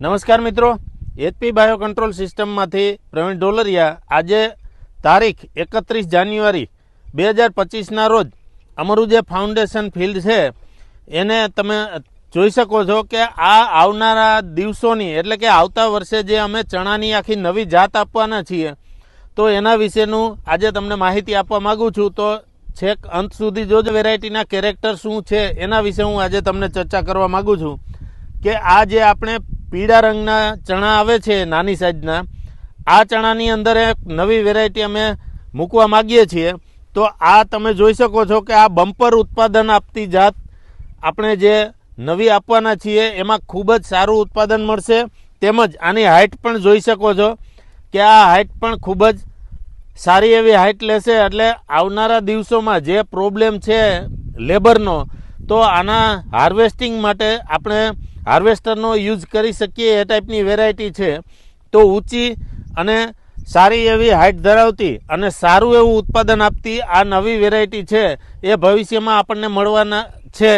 નમસ્કાર મિત્રો. HP bio control સિસ્ટમમાંથી પ્રવીણ ડોલરિયા આજે તારીખ એકત્રીસ જાન્યુઆરી બે હજાર પચીસના રોજ અમારું જે ફાઉન્ડેશન ફિલ્ડ છે, એને તમે જોઈ શકો છો કે આ આવનારા દિવસોની, એટલે કે આવતા વર્ષે જે અમે ચણાની આખી નવી જાત આપવાના છીએ, તો એના વિશેનું આજે તમને માહિતી આપવા માગું છું. તો છેક અંત સુધી જોજો વેરાયટીના કેરેક્ટર શું છે, એના વિશે હું આજે તમને ચર્ચા કરવા માગું છું કે આ જે આપણે પીળા રંગના ચણા આવે છે નાની સાઈઝના આ ચણાની અંદર એક નવી વેરાયટી અમે મૂકવા માગીએ છીએ. તો આ તમે જોઈ શકો છો કે આ બમ્પર ઉત્પાદન આપતી જાત આપણે જે નવી આપવાના છીએ, એમાં ખૂબ જ સારું ઉત્પાદન મળશે. તેમજ આની હાઇટ પણ જોઈ શકો છો કે આ હાઇટ પણ ખૂબ જ સારી એવી હાઇટ લેશે. એટલે આવનારા દિવસોમાં જે પ્રોબ્લેમ છે લેબરનો તો આના હાર્વેસ્ટિંગ માટે આપણે હાર્વેસ્ટરનો યુઝ કરી શકીએ એ ટાઈપની વેરાયટી છે. તો ઊંચી અને સારી એવી હાઇટ ધરાવતી અને સારું એવું ઉત્પાદન આપતી આ નવી વેરાયટી છે એ ભવિષ્યમાં આપણને મળવાના છે.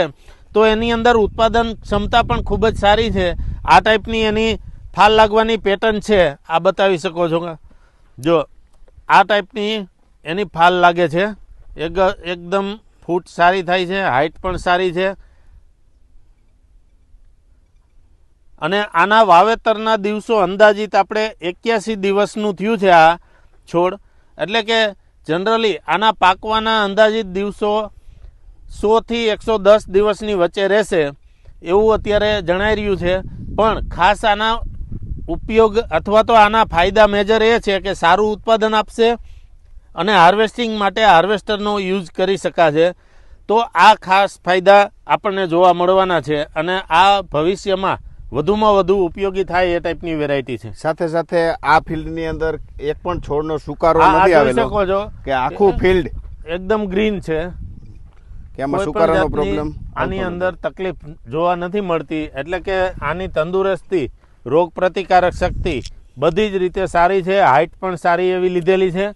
તો એની અંદર ઉત્પાદન ક્ષમતા પણ ખૂબ જ સારી છે. આ ટાઈપની એની ફાલ લાગવાની પેટર્ન છે. આ બતાવી શકો છો. જો આ ટાઈપની એની ફાલ લાગે છે. એક એકદમ ફૂટ સારી થાય છે હાઇટ પણ સારી છે. અને આના વાવેતરના દિવસો અંદાજિત આપણે એક્યાસી દિવસનું થયું છે આ છોડ. એટલે કે જનરલી આના પાકવાના અંદાજિત દિવસો સોથી એકસો દસ દિવસની વચ્ચે રહેશે એવું અત્યારે જણાઈ રહ્યું છે. પણ ખાસ આના ઉપયોગ અથવા તો આના ફાયદા મેજર એ છે કે સારું ઉત્પાદન આપશે. અને હાર્વેસ્ટિંગ માટે હાર્વેસ્ટરનો યુઝ કરી શકાશે. તો આ ખાસ ફાયદા આપણને જોવા મળવાના છે અને આ ભવિષ્યમાં વધુમાં વધુ ઉપયોગી થાય એ ટાઈપની વેરાયટી છે. સાથે સાથે આ ફિલ્ડની અંદર એક પણ છોડનો સુકારો નથી આવેલો. શકો છો. કે આખું ફિલ્ડ એકદમ ગ્રીન છે. કે આમાં સુકારાનો પ્રોબ્લેમ આની અંદર તકલીફ જોવા નથી મળતી. એટલે કે આની તંદુરસ્તી રોગ પ્રતિકારક શક્તિ બધી જ રીતે સારી છે. હાઇટ પણ સારી એવી લીધેલી છે.